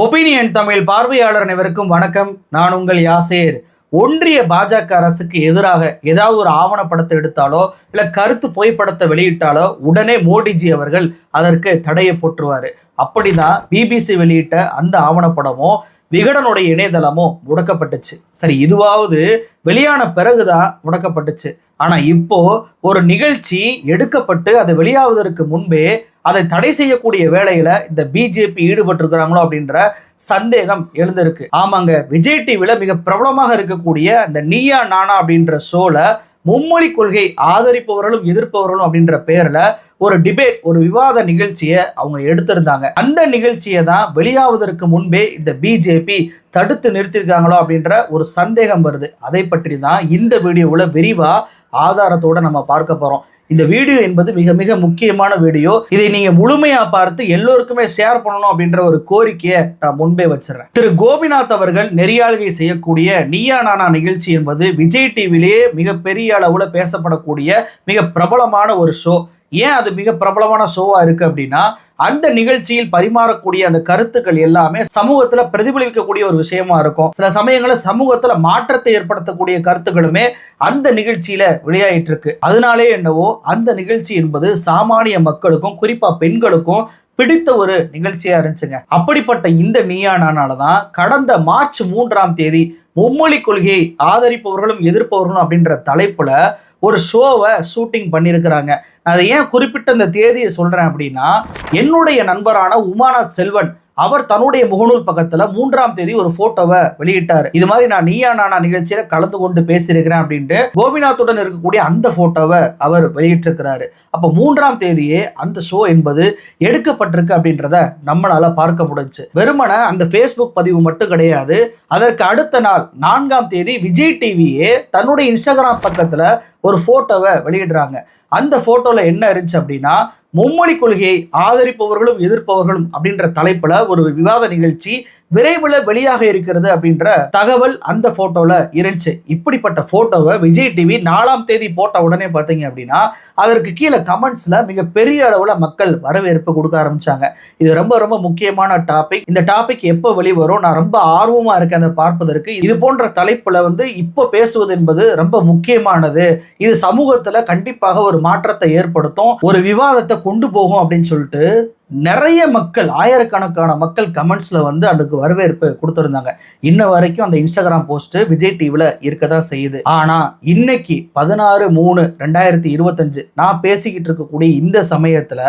Opinion Tamil பார்வையாளர் அனைவருக்கும் வணக்கம். நான் உங்கள் யாசேர். ஒன்றிய பாஜக அரசுக்கு எதிராக ஏதாவது ஒரு ஆவணப்படத்தை எடுத்தாலோ இல்லை கருத்து புகைப்படத்தை வெளியிட்டாலோ உடனே மோடிஜி அவர்கள் அதற்கு தடையை போட்டுருவார் அப்படிதான் பிபிசி வெளியிட்ட அந்த ஆவணப்படமோ விகடனுடைய இணையதளமோ முடக்கப்பட்டுச்சு. சரி இதுவாவது வெளியான பிறகுதான் முடக்கப்பட்டுச்சு. ஆனால் இப்போ ஒரு நிகழ்ச்சி எடுக்கப்பட்டு அது வெளியாவதற்கு முன்பே அதை தடை செய்யக்கூடிய வேலையில இந்த பிஜேபி ஈடுபட்டிருக்கிறாங்களோ அப்படின்ற சந்தேகம் எழுந்திருக்கு. ஆமாங்க விஜய் டிவில மிக பிரபலமாக இருக்கக்கூடிய அந்த நீயா நானா அப்படின்ற ஷோல மும்மொழி கொள்கை ஆதரிப்பவர்களும் எதிர்ப்பவர்களும் அப்படின்ற பேர்ல ஒரு டிபேட் ஒரு விவாத நிகழ்ச்சியை அவங்க எடுத்திருந்தாங்க. அந்த நிகழ்ச்சியை தான் வெளியாவதற்கு முன்பே இந்த பிஜேபி தடுத்து நிறுத்தியிருக்காங்களோ அப்படின்ற ஒரு சந்தேகம் வருது. அதை பற்றி தான் இந்த வீடியோவில் விரிவாக ஆதாரத்தோட நம்ம பார்க்க போறோம். இந்த வீடியோ என்பது மிக மிக முக்கியமான வீடியோ. இதை நீங்க முழுமையா பார்த்து எல்லோருக்குமே ஷேர் பண்ணணும் அப்படின்ற ஒரு கோரிக்கையை நான் முன்பே வச்சிடறேன். திரு கோபிநாத் அவர்கள் நெறியாளுகை செய்யக்கூடிய நீயா நானா நிகழ்ச்சி என்பது விஜய் டிவிலேயே மிகப்பெரிய அளவுல பேசப்படக்கூடிய மிக பிரபலமான ஒரு ஷோ ஏன் அது மிக பிரபலமான ஷோவாக இருக்குது அப்படின்னா அந்த நிகழ்ச்சியில் பரிமாறக்கூடிய அந்த கருத்துக்கள் எல்லாமே சமூகத்தில் பிரதிபலிக்கக்கூடிய ஒரு விஷயமா இருக்கும். சில சமயங்களில் சமூகத்தில் மாற்றத்தை ஏற்படுத்தக்கூடிய கருத்துக்களுமே அந்த நிகழ்ச்சியில் வெளியாயிட்டு இருக்கு. அதனாலே என்னவோ அந்த நிகழ்ச்சி என்பது சாமானிய மக்களுக்கும் குறிப்பாக பெண்களுக்கும் பிடித்த ஒரு நிகழ்ச்சியா இருந்துச்சுங்க. அப்படிப்பட்ட இந்த நீயானால தான் கடந்த மார்ச் மூன்றாம் தேதி மும்மொழி கொள்கையை ஆதரிப்பவர்களும் எதிர்ப்பவர்களும் அப்படின்ற தலைப்புல ஒரு ஷோவை ஷூட்டிங் பண்ணியிருக்கிறாங்க. நான் அதை ஏன் குறிப்பிட்ட இந்த தேதியை சொல்றேன் அப்படின்னா என்னுடைய நண்பரான உமாநாத் செல்வன் அவர் தன்னுடைய முகநூல் பக்கத்துல மூன்றாம் தேதி ஒரு போட்டோவை வெளியிட்டார். இது மாதிரி நான் நீயா நானா நிகழ்ச்சியில கலந்து கொண்டு பேசியிருக்கிறேன் அப்படின்ட்டு கோபிநாத்துடன் இருக்கக்கூடிய அந்த போட்டோவை அவர் வெளியிட்டிருக்கிறாரு. அப்ப மூன்றாம் தேதியே அந்த ஷோ என்பது எடுக்கப்பட்டிருக்கு அப்படின்றத நம்மளால பார்க்க முடிஞ்சு. வெறுமன அந்த ஃபேஸ்புக் பதிவு மட்டும் கிடையாது. அதற்கு அடுத்த நாள் நான்காம் தேதி விஜய் டிவியே தன்னுடைய இன்ஸ்டாகிராம் பக்கத்துல ஒரு போட்டோவை வெளியிடுறாங்க. அந்த போட்டோல என்ன இருந்துச்சு அப்படின்னா மும்மொழி கொள்கையை ஆதரிப்பவர்களும் எதிர்ப்பவர்களும் அப்படின்ற தலைப்புல ஒரு விவாத நிகழ்ச்சி விரைவில் வெளியாக இருக்கிறது அப்படின்ற தகவல் அந்த போட்டோல இருந்துச்சு. இப்படிப்பட்ட போட்டோவை விஜய் டிவி நாலாம் தேதி போட்ட உடனே பார்த்தீங்க அப்படின்னா அதற்கு கீழே கமெண்ட்ஸ்ல மிக பெரிய அளவுல மக்கள் வரவேற்பு கொடுக்க ஆரம்பிச்சாங்க. இது ரொம்ப ரொம்ப முக்கியமான டாபிக். இந்த டாபிக் எப்போ வெளிவரும்? நான் ரொம்ப ஆர்வமா இருக்கேன் அதை பார்ப்பதற்கு. இது போன்ற தலைப்புல வந்து இப்போ பேசுவது என்பது ரொம்ப முக்கியமானது. இது சமூகத்துல கண்டிப்பாக ஒரு மாற்றத்தை ஏற்படுத்தும் ஒரு விவாதத்தை கொண்டு போகும் அப்படின்னு சொல்லிட்டு நிறைய மக்கள் ஆயிரக்கணக்கான மக்கள் கமெண்ட்ஸ்ல வந்து அதுக்கு வரவேற்பு கொடுத்துருந்தாங்க. இன்ன வரைக்கும் அந்த இன்ஸ்டாகிராம் போஸ்ட் விஜய் டிவில இருக்கதான் செய்யுது. ஆனா இன்னைக்கு பதினாறு மூணு ரெண்டாயிரத்தி இருபத்தஞ்சு நான் பேசிக்கிட்டு இருக்கக்கூடிய இந்த சமயத்துல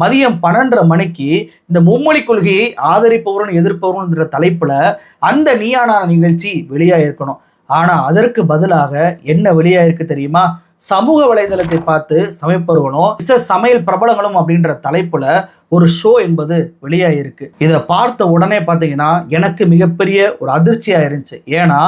மதியம் பன்னெண்டரை மணிக்கு இந்த மும்மொழி கொள்கையை ஆதரிப்பவரும் எதிர்ப்பவரும்ன்ற தலைப்புல அந்த நீயானான நிகழ்ச்சி வெளியாயிருக்கணும். ஆனால் அதற்கு பதிலாக என்ன வெளியாயிருக்கு தெரியுமா? சமூக வலைதளத்தை பார்த்து சமைப்பவர்களும் இச சமையல் பிரபலங்களும் அப்படின்ற தலைப்புல ஒரு ஷோ என்பது வெளியாகிருக்கு இதை பார்த்த உடனே பார்த்தீங்கன்னா எனக்கு மிகப்பெரிய ஒரு அதிர்ச்சியாக இருந்துச்சு ஏன்னா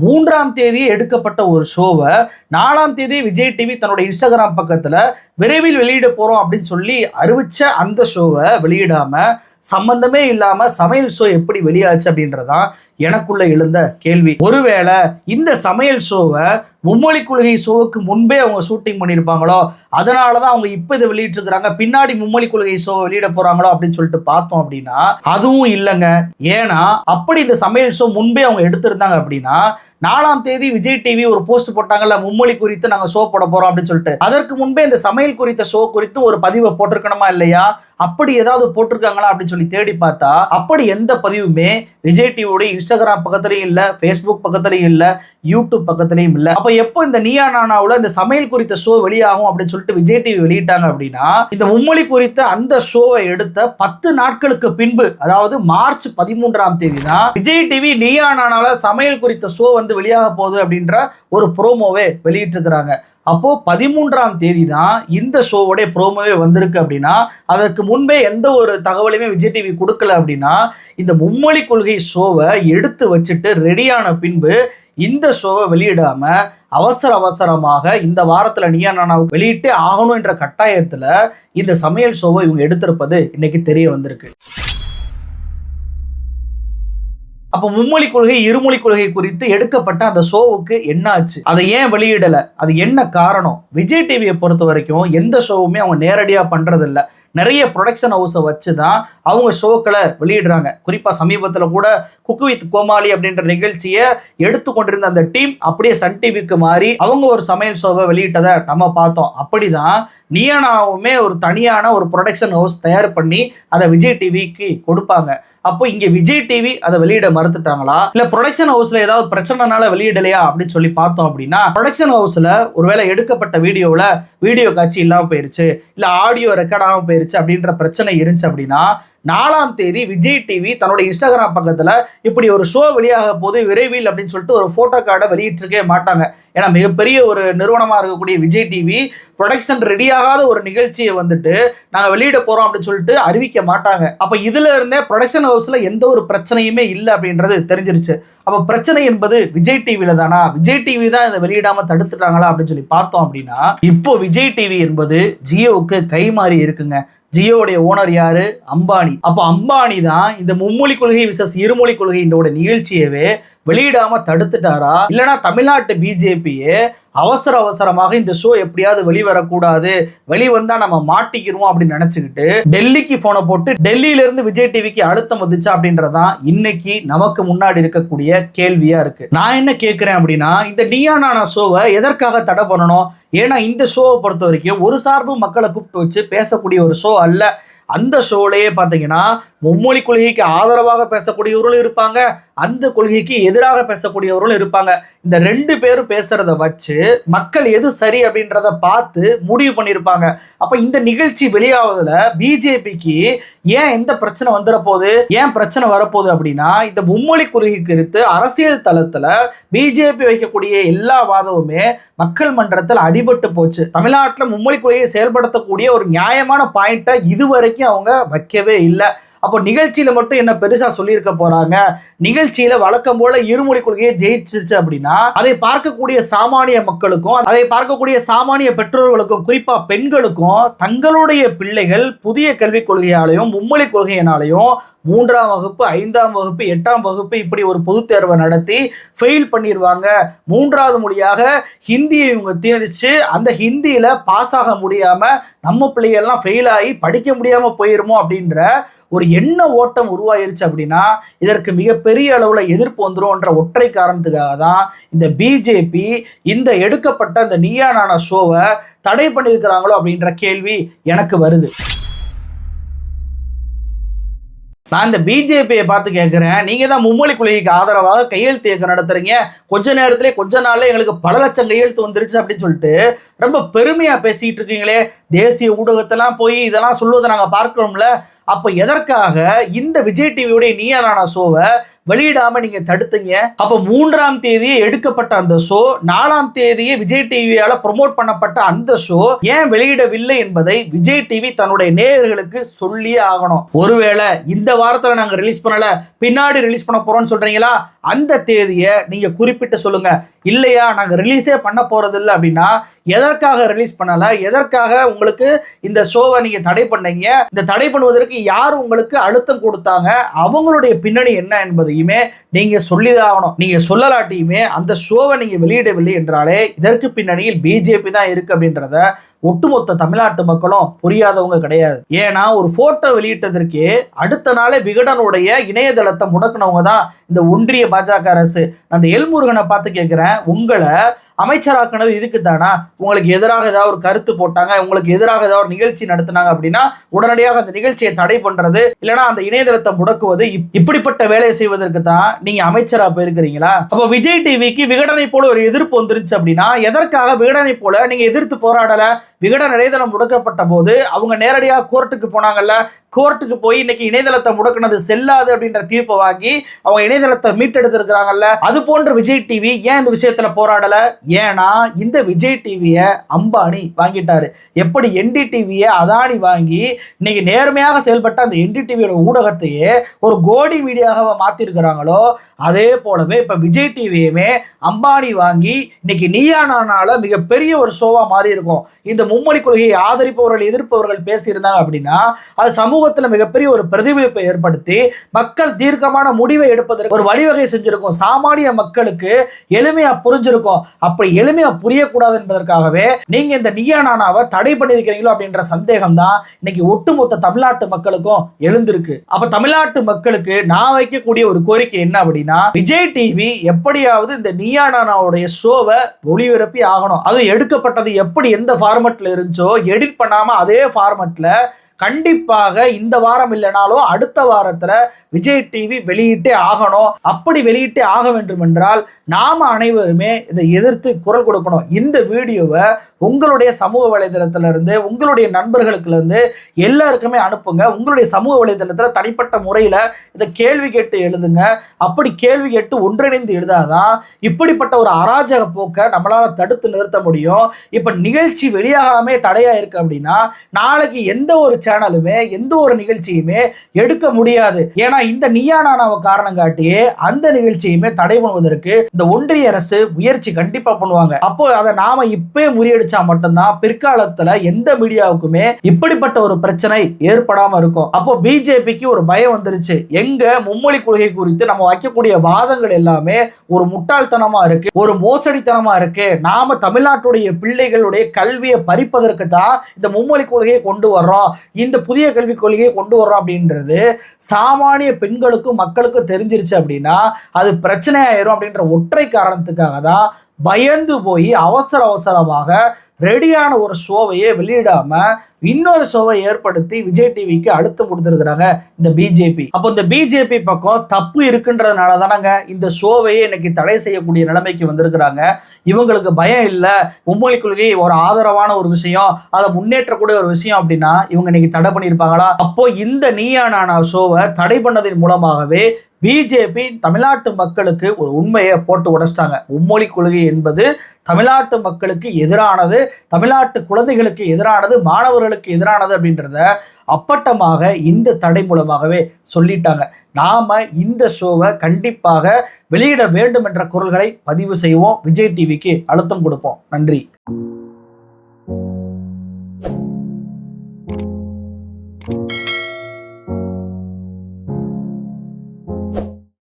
மூன்றாம் தேதி எடுக்கப்பட்ட ஒரு ஷோவை நாலாம் தேதி விஜய் டிவி தன்னோட இன்ஸ்டாகிராம் பக்கத்தில் விரைவில் வெளியிட போகிறோம் அப்படின்னு சொல்லி அறிவிச்ச அந்த ஷோவை வெளியிடாமல் சம்பந்தமே இல்லாமல் சமையல் ஷோ எப்படி வெளியாச்சு அப்படின்றதான் எனக்குள்ள எழுந்த கேள்வி. ஒருவேளை இந்த சமையல் ஷோவை மும்மொழி கொள்கை ஷோவுக்கு முன்பே அவங்க ஷூட்டிங் பண்ணியிருப்பாங்களோ அதனால தான் அவங்க இப்போ இதை வெளியிட்டிருக்கிறாங்க பின்னாடி மும்மொழி கொள்கை ஷோவை வெளியிட போகிறாங்களோ அப்படின்னு சொல்லிட்டு பார்த்தோம் அப்படின்னா அதுவும் இல்லைங்க. ஏன்னா அப்படி இந்த சமையல் ஷோ முன்பே அவங்க எடுத்திருந்தாங்க அப்படின்னா நாலாம் தேதி விஜய் டிவி ஒரு போஸ்ட் போட்டாங்கல்ல மும்மொழி குறித்து நாங்க ஷோ போட போறோம் அப்படின்னு சொல்லிட்டு. அதற்கு முன்பே இந்த சமையல் குறித்த ஷோ குறித்து ஒரு பதிவை போட்டிருக்கணுமா இல்லையா? அப்படி ஏதாவது போட்டிருக்காங்களா அப்படின்னு சொல்லி தேடி பார்த்தா அப்படி எந்த பதிவுமே விஜய் டிவியோட இன்ஸ்டாகிராம் பக்கத்துலயும் இல்ல ஃபேஸ்புக் பக்கத்துலயும் இல்ல யூடியூப் பக்கத்துலயும் இல்ல. அப்ப எப்போ இந்த நீயா நானாவில் இந்த சமையல் குறித்த ஷோ வெளியாகும் அப்படின்னு சொல்லிட்டு விஜய் டிவி வெளியிட்டாங்க அப்படின்னா இந்த மும்மொழி குறித்த அந்த ஷோவை எடுத்த பத்து நாட்களுக்கு பின்பு அதாவது மார்ச் பதிமூன்றாம் தேதி தான் விஜய் டிவி நீயா நானால சமையல் குறித்த ஷோ வந்து வெளியாக போகுது அப்படின்ற ஒரு ப்ரோமோவே வெளியிட்டிருக்கிறாங்க. அப்போ பதிமூன்றாம் தேதி தான் இந்த ஷோவோடைய ப்ரோமோவே வந்திருக்கு அப்படின்னா அதற்கு முன்பே எந்த ஒரு தகவலையுமே விஜய் டிவி கொடுக்கல அப்படின்னா இந்த மும்மொழி கொள்கை ஷோவை எடுத்து வச்சுட்டு ரெடியான பின்பு இந்த ஷோவை வெளியிடாம அவசர அவசரமாக இந்த வாரத்துல நீயா நானா வெளியிட்டே ஆகணும் என்ற கட்டாயத்துல இந்த சமையல் ஷோவை இவங்க எடுத்திருப்பது இன்னைக்கு தெரிய வந்திருக்கு. அப்ப மும்மொழி கொள்கை இருமொழி கொள்கை குறித்து எடுக்கப்பட்ட அந்த ஷோவுக்கு என்ன ஆச்சு? அதை ஏன் வெளியிடல? அது என்ன காரணம்? விஜய் டிவியை பொறுத்த வரைக்கும் எந்த ஷோவுமே அவங்க நேரடியா பண்றது இல்ல நிறைய ப்ரொடக்ஷன் ஹவுஸை வச்சு தான் அவங்க ஷோக்களை வெளியிடுறாங்க. குறிப்பா சமீபத்தில் கூட குக்கு வித் கோமாளி அப்படின்ற நிகழ்ச்சியை எடுத்து கொண்டிருந்த அந்த டீம் அப்படியே சன் டிவிக்கு மாறி அவங்க ஒரு சமையல் ஷோவை வெளியிட்டதை நம்ம பார்த்தோம். அப்படிதான் நியனாவுமே ஒரு தனியான ஒரு ப்ரொடக்ஷன் ஹவுஸ் தயார் பண்ணி அதை விஜய் டிவிக்கு கொடுப்பாங்க. அப்போ இங்க விஜய் டிவி அதை வெளியிட மறுத்துட்டாங்களா? இல்ல ப்ரொடக்ஷன் ஹவுஸ்ல ஏதாவது பிரச்சனைனால வெளியிடலையா அப்படின்னு சொல்லி பார்த்தோம் அப்படின்னா ப்ரொடக்ஷன் ஹவுஸ்ல ஒருவேளை எடுக்கப்பட்ட வீடியோவில் வீடியோ காட்சி இல்லாம போயிருச்சு இல்ல ஆடியோ ரெக்கார்ட் ஆகாம போயிருச்சு அப்படின்ற பிரச்சனை இருந்துச்சு அப்படின்னா நாலாம் தேதி விஜய் டிவி தன்னோட இன்ஸ்டாகிராம் பக்கத்துல இப்படி ஒரு ஷோ வெளியாக போது விரைவில் அப்படின்னு சொல்லிட்டு ஒரு போட்டோ கார்டை வெளியிட்டிருக்கவே மாட்டாங்க. ஏன்னா மிகப்பெரிய ஒரு நிறுவனமா இருக்கக்கூடிய விஜய் டிவி ப்ரொடக்ஷன் ரெடியாகாத ஒரு நிகழ்ச்சியை வந்துட்டு நாங்கள் வெளியிட போறோம் அப்படின்னு சொல்லிட்டு அறிவிக்க மாட்டாங்க. அப்போ இதுல இருந்தே ப்ரொடக்ஷன் ஹவுஸ்ல எந்த ஒரு பிரச்சனையுமே இல்லை அப்படின்னு அப்படின்றது தெரிஞ்சிருச்சு. அப்போ பிரச்சனை என்பது விஜய் டிவியில தானா? விஜய் டிவி தான் இதை வெளியிடாம தடுத்துட்டாங்களா அப்படின்னு சொல்லி பார்த்தோம் அப்படின்னா இப்போ விஜய் டிவி என்பது ஜியோவுக்கு கை மாறி இருக்குங்க. ஜியோடைய ஓனர் யாரு? அம்பானி. அப்போ அம்பானி தான் இந்த மும்மொழி கொள்கை விசஸ் இருமொழி கொள்கையினோட நிகழ்ச்சியவே வெளியிடாம தடுத்துட்டாரா? இல்லைன்னா தமிழ்நாட்டு பிஜேபியே அவசர அவசரமாக இந்த ஷோ எப்படியாவது வெளிவரக்கூடாது வெளிவந்தா நம்ம மாட்டிக்கிறோம் அப்படின்னு நினைச்சுக்கிட்டு டெல்லிக்கு போனை போட்டு டெல்லியில இருந்து விஜய் டிவிக்கு அழுத்தம் வந்துச்சா அப்படின்றதான் இன்னைக்கு நமக்கு முன்னாடி இருக்கக்கூடிய கேள்வியா இருக்கு. நான் என்ன கேட்கிறேன் அப்படின்னா இந்த நியானானா ஷோவை எதற்காக தடை பண்ணணும்? ஏன்னா இந்த ஷோவை பொறுத்த வரைக்கும் ஒரு சார்பு மக்களை கூப்பிட்டு வச்சு பேசக்கூடிய ஒரு ஷோ அல்ல அந்த ஷோலையே பார்த்தீங்கன்னா மும்மொழி கொள்கைக்கு ஆதரவாக பேசக்கூடியவர்களும் இருப்பாங்க. அந்த கொள்கைக்கு எதிராக பேசக்கூடியவர்களும் இருப்பாங்க. இந்த ரெண்டு பேரும் பேசுறத வச்சு மக்கள் எது சரி அப்படின்றத பார்த்து முடிவு பண்ணியிருப்பாங்க. அப்போ இந்த நிகழ்ச்சி வெளியாவதில் பிஜேபிக்கு ஏன் எந்த பிரச்சனை வந்துட போகுது ஏன் பிரச்சனை வரப்போகுது அப்படின்னா இந்த மும்மொழி கொள்கை குறித்து அரசியல் தளத்தில் பிஜேபி வைக்கக்கூடிய எல்லா வாதமுமே மக்கள் மன்றத்தில் அடிபட்டு போச்சு. தமிழ்நாட்டில் மும்மொழி கொள்கையை செயல்படுத்தக்கூடிய ஒரு நியாயமான பாயிண்ட்டை இதுவரைக்கும் அவங்க வைக்கவே இல்லை. அப்போ நிகழ்ச்சியில மட்டும் என்ன பெருசா சொல்லியிருக்க போறாங்க? நிகழ்ச்சியில வழக்கம் போல இருமொழி கொள்கையை ஜெயிச்சிருச்சு அப்படின்னா அதை பார்க்கக்கூடிய சாமானிய மக்களுக்கும் அதை பார்க்கக்கூடிய சாமானிய பெற்றோர்களுக்கும் குறிப்பா பெண்களுக்கும் தங்களுடைய பிள்ளைகள் புதிய கல்விக் கொள்கையாலையும் மும்மொழி கொள்கையினாலையும் மூன்றாம் வகுப்பு ஐந்தாம் வகுப்பு எட்டாம் வகுப்பு இப்படி ஒரு பொதுத் தேர்வை நடத்தி ஃபெயில் பண்ணிடுவாங்க மூன்றாவது மொழியாக ஹிந்தியை இவங்க திணிச்சு அந்த ஹிந்தியில பாஸ் ஆக முடியாம நம்ம பிள்ளைகள்லாம் ஃபெயில் ஆகி படிக்க முடியாம போயிருமோ அப்படின்ற ஒரு என்ன ஓட்டம் உருவாயிருச்சு அப்படின்னா இதற்கு மிகப்பெரிய அளவில் எதிர்ப்பு வந்துரும்ன்ற ஒற்றை காரணத்துக்காக தான் இந்த பிஜேபி இந்த எடுக்கப்பட்ட இந்த நீயா நானா ஷோவை தடை பண்ணியிருக்கிறாங்களோ அப்படின்ற கேள்வி எனக்கு வருது. நான் இந்த பிஜேபியை பார்த்து கேட்குறேன் நீங்கள் தான் மும்மொழி கொள்கைக்கு ஆதரவாக கையெழுத்து இயக்கம் நடத்துறீங்க. கொஞ்ச நேரத்திலே கொஞ்ச நாளில் எங்களுக்கு பல லட்சம் கையெழுத்து வந்துருச்சு அப்படின்னு சொல்லிட்டு ரொம்ப பெருமையாக பேசிக்கிட்டு இருக்கீங்களே. தேசிய ஊடகத்தெல்லாம் போய் இதெல்லாம் சொல்லுவதை நாங்கள் பார்க்கிறோம்ல. அப்போ எதற்காக இந்த விஜய் டிவியுடைய நீயரான ஷோவை வெளியிடாமல் நீங்கள் தடுத்தீங்க? அப்போ மூன்றாம் தேதியே எடுக்கப்பட்ட அந்த ஷோ நாலாம் தேதியே விஜய் டிவியால் ப்ரொமோட் பண்ணப்பட்ட அந்த ஷோ ஏன் வெளியிடவில்லை என்பதை விஜய் டிவி தன்னுடைய நேயர்களுக்கு சொல்லியே ஆகணும். ஒருவேளை இந்த வாரத்தில் நாங்கள் ரிலீஸ் பண்ணலை பின்னாடி ரிலீஸ் பண்ண போறோம்னு சொல்கிறீங்களா அந்த தேதியை நீங்கள் குறிப்பிட்டு சொல்லுங்கள் இல்லையா நாங்கள் ரிலீஸே பண்ண போகிறது இல்லை அப்படின்னா எதற்காக ரிலீஸ் பண்ணலை எதற்காக உங்களுக்கு இந்த ஷோவை நீங்கள் தடை பண்ணீங்க? இந்த தடை பண்ணுவதற்கு யார் உங்களுக்கு அழுத்தம் கொடுத்தாங்க? அவங்களுடைய பின்னணி என்ன என்பதையுமே நீங்கள் சொல்லிதான் ஆகணும். நீங்க சொல்லலாட்டியுமே அந்த ஷோவை நீங்கள் வெளியிடவில்லை என்றாலே இதற்கு பின்னணியில் பிஜேபி தான் இருக்குது அப்படின்றத ஒட்டுமொத்த தமிழ்நாட்டு மக்களும் புரியாதவங்க கிடையாது. ஏன்னா ஒரு ஃபோட்டோ வெளியிட்டதற்கு அடுத்த நாள் விகடனுடைய இணையதளத்தை முடக்கினவங்க தான் இந்த ஒன்றிய பாஜக அரசு. அந்த எல்முருகனை பார்த்து கேட்குறேன் உங்களை அமைச்சராக்குனது இதுக்கு தானா உங்களுக்கு எதிராக ஏதாவது ஒரு கருத்து போட்டாங்க உங்களுக்கு எதிராக ஏதாவது ஒரு நிகழ்ச்சி நடத்தினாங்க அப்படின்னா உடனடியாக அந்த நிகழ்ச்சியை தடை பண்றது இல்லைன்னா அந்த இணையதளத்தை முடக்குவது இப்படிப்பட்ட வேலையை செய்வதற்கு தான் நீங்க அமைச்சரா போயிருக்கிறீங்களா? அப்போ விஜய் டிவிக்கு விகடனை போல ஒரு எதிர்ப்பு வந்துருச்சு அப்படின்னா எதற்காக விகடனை போல நீங்க எதிர்த்து போராடல? விகடன் இணையதளம் முடக்கப்பட்ட போது அவங்க நேரடியாக கோர்ட்டுக்கு போனாங்கல்ல கோர்ட்டுக்கு போய் இன்னைக்கு இணையதளத்தை முடக்குனது செல்லாது அப்படின்ற தீர்ப்பை வாங்கி அவங்க இணையதளத்தை மீட்டெடுத்திருக்கிறாங்கல்ல அது போன்ற விஜய் டிவி ஏன் இந்த விஷயத்துல போராடல? ஏன்னா இந்த விஜய் டிவியை அம்பானி வாங்கிட்டாரு. எப்படி என்டி டிவியை அதானி வாங்கி இன்னைக்கு நேர்மையாக செயல்பட்ட அந்த என்டி டிவியோட ஊடகத்தையே ஒரு கோடி மீடியாவாக மாத்திருக்கிறாங்களோ அதே போலவே இப்ப விஜய் டிவியுமே அம்பானி வாங்கி இன்னைக்கு நீயா நானால மிகப்பெரிய ஒரு ஷோவா மாறி இருக்கும் இந்த மும்மொழி கொள்கையை ஆதரிப்பவர்கள் எதிர்ப்பவர்கள் பேசியிருந்தாங்க அப்படின்னா அது சமூகத்தில் மிகப்பெரிய ஒரு பிரதிபலிப்பை ஏற்படுத்தி மக்கள் தீர்க்கமான முடிவை எடுப்பதற்கு ஒரு வழிவகை செஞ்சிருக்கும். சாமானிய மக்களுக்கு எளிமையா புரிஞ்சிருக்கும். அப்படி எளிமையா புரியக்கூடாது என்பதற்காகவே நீங்க இந்த நீயா நானாவை தடை பண்ணியிருக்கிறீங்களோ அப்படின்ற சந்தேகம் தான் இன்னைக்கு ஒட்டுமொத்த தமிழ்நாட்டு மக்களுக்கும் எழுந்திருக்கு. அப்ப தமிழ்நாட்டு மக்களுக்கு நான் வைக்கக்கூடிய ஒரு கோரிக்கை என்ன அப்படின்னா விஜய் டிவி எப்படியாவது இந்த நீயா நானாவுடைய ஷோவை ஒளிபரப்பி ஆகணும். அதுவும் எடுக்கப்பட்டது எப்படி எந்த ஃபார்மெட்ல இருந்துச்சோ எடிட் பண்ணாம அதே ஃபார்மெட்ல கண்டிப்பாக இந்த வாரம் இல்லைனாலும் அடுத்த வாரத்தில் விஜய் டிவி வெளியிட்டே ஆகணும். அப்படி வெளியிட்டே ஆக வேண்டும் என்றால் நாம் அனைவருமே இதை எதிர்த்து குரல் கொடுக்கணும். இந்த வீடியோவை உங்களுடைய சமூக வலைதளத்திலிருந்து உங்களுடைய நண்பர்களுக்குலேருந்து எல்லாருக்குமே அனுப்புங்க. உங்களுடைய சமூக வலைதளத்தில் தனிப்பட்ட முறையில் இதை கேள்வி கேட்டு எழுதுங்க. அப்படி கேள்வி கேட்டு ஒன்றிணைந்து எழுதாதான் இப்படிப்பட்ட ஒரு அராஜக போக்கை நம்மளால் தடுத்து நிறுத்த முடியும். இப்போ நிகழ்ச்சி வெளியாகாமே தடையாக இருக்குது அப்படின்னா நாளைக்கு எந்த ஒரு சேனலுமே எந்த ஒரு நிகழ்ச்சியுமே எடுக்க முடியாது. ஏன்னா இந்த நீயானானாவை காரணம் காட்டியே அந்த நிகழ்ச்சியுமே தடை பண்ணுவதற்கு இந்த ஒன்றிய அரசு முயற்சி கண்டிப்பா பண்ணுவாங்க. அப்போ அதை நாம இப்பே முறியடிச்சா மட்டும்தான் பிற்காலத்துல எந்த மீடியாவுக்குமே இப்படிப்பட்ட ஒரு பிரச்சனை ஏற்படாம இருக்கும். அப்போ பிஜேபிக்கு ஒரு பயம் வந்துருச்சு. எங்க மும்மொழி கொள்கை குறித்து நம்ம வைக்கக்கூடிய வாதங்கள் எல்லாமே ஒரு முட்டாள்தனமா இருக்கு ஒரு மோசடித்தனமா இருக்கு. நாம தமிழ்நாட்டுடைய பிள்ளைகளுடைய கல்வியை பறிப்பதற்கு தான் இந்த மும்மொழி கொள்கையை கொண்டு வர்றோம். இந்த புதிய கல்விக் கொள்கையை கொண்டு வரோம் அப்படின்றது சாமானிய பெண்களுக்கும் மக்களுக்கும் தெரிஞ்சிருச்சு அப்படின்னா அது பிரச்சனை ஆயிரும் அப்படின்ற ஒற்றை காரணத்துக்காக தான் பயந்து போய் அவசர அவசரமாக ரெடியான ஒரு ஷோவையே வெளியிடாம இன்னொரு ஷோவை ஏற்படுத்தி விஜய் டிவிக்கு அழுத்தம் கொடுத்துருக்குறாங்க இந்த பிஜேபி அப்போ இந்த பிஜேபி பக்கம் தப்பு இருக்குன்றதுனால தானங்க இந்த ஷோவையே இன்னைக்கு தடை செய்யக்கூடிய நிலைமைக்கு வந்திருக்கிறாங்க. இவங்களுக்கு பயம் இல்லை. மும்மொழி கொள்கை ஒரு ஆதரவான ஒரு விஷயம். அதை முன்னேற்றக்கூடிய ஒரு விஷயம் அப்படின்னா இவங்க இன்னைக்கு தடை பண்ணியிருப்பாங்களா? அப்போ இந்த நீயா நானா ஷோவை தடை பண்ணதின் மூலமாகவே பிஜேபி தமிழ்நாட்டு மக்களுக்கு ஒரு உண்மையை போட்டு உடைச்சிட்டாங்க. மும்மொழி கொள்கை என்பது தமிழ்நாட்டு மக்களுக்கு எதிரானது தமிழ்நாட்டு குழந்தைகளுக்கு எதிரானது மாணவர்களுக்கு எதிரானது அப்படின்றத அப்பட்டமாக இந்த தடை மூலமாகவே சொல்லிட்டாங்க. நாம இந்த ஷோவை கண்டிப்பாக வெளியிட வேண்டும் என்ற குரல்களை பதிவு செய்வோம். விஜய் டிவிக்கு அழுத்தம் கொடுப்போம். நன்றி.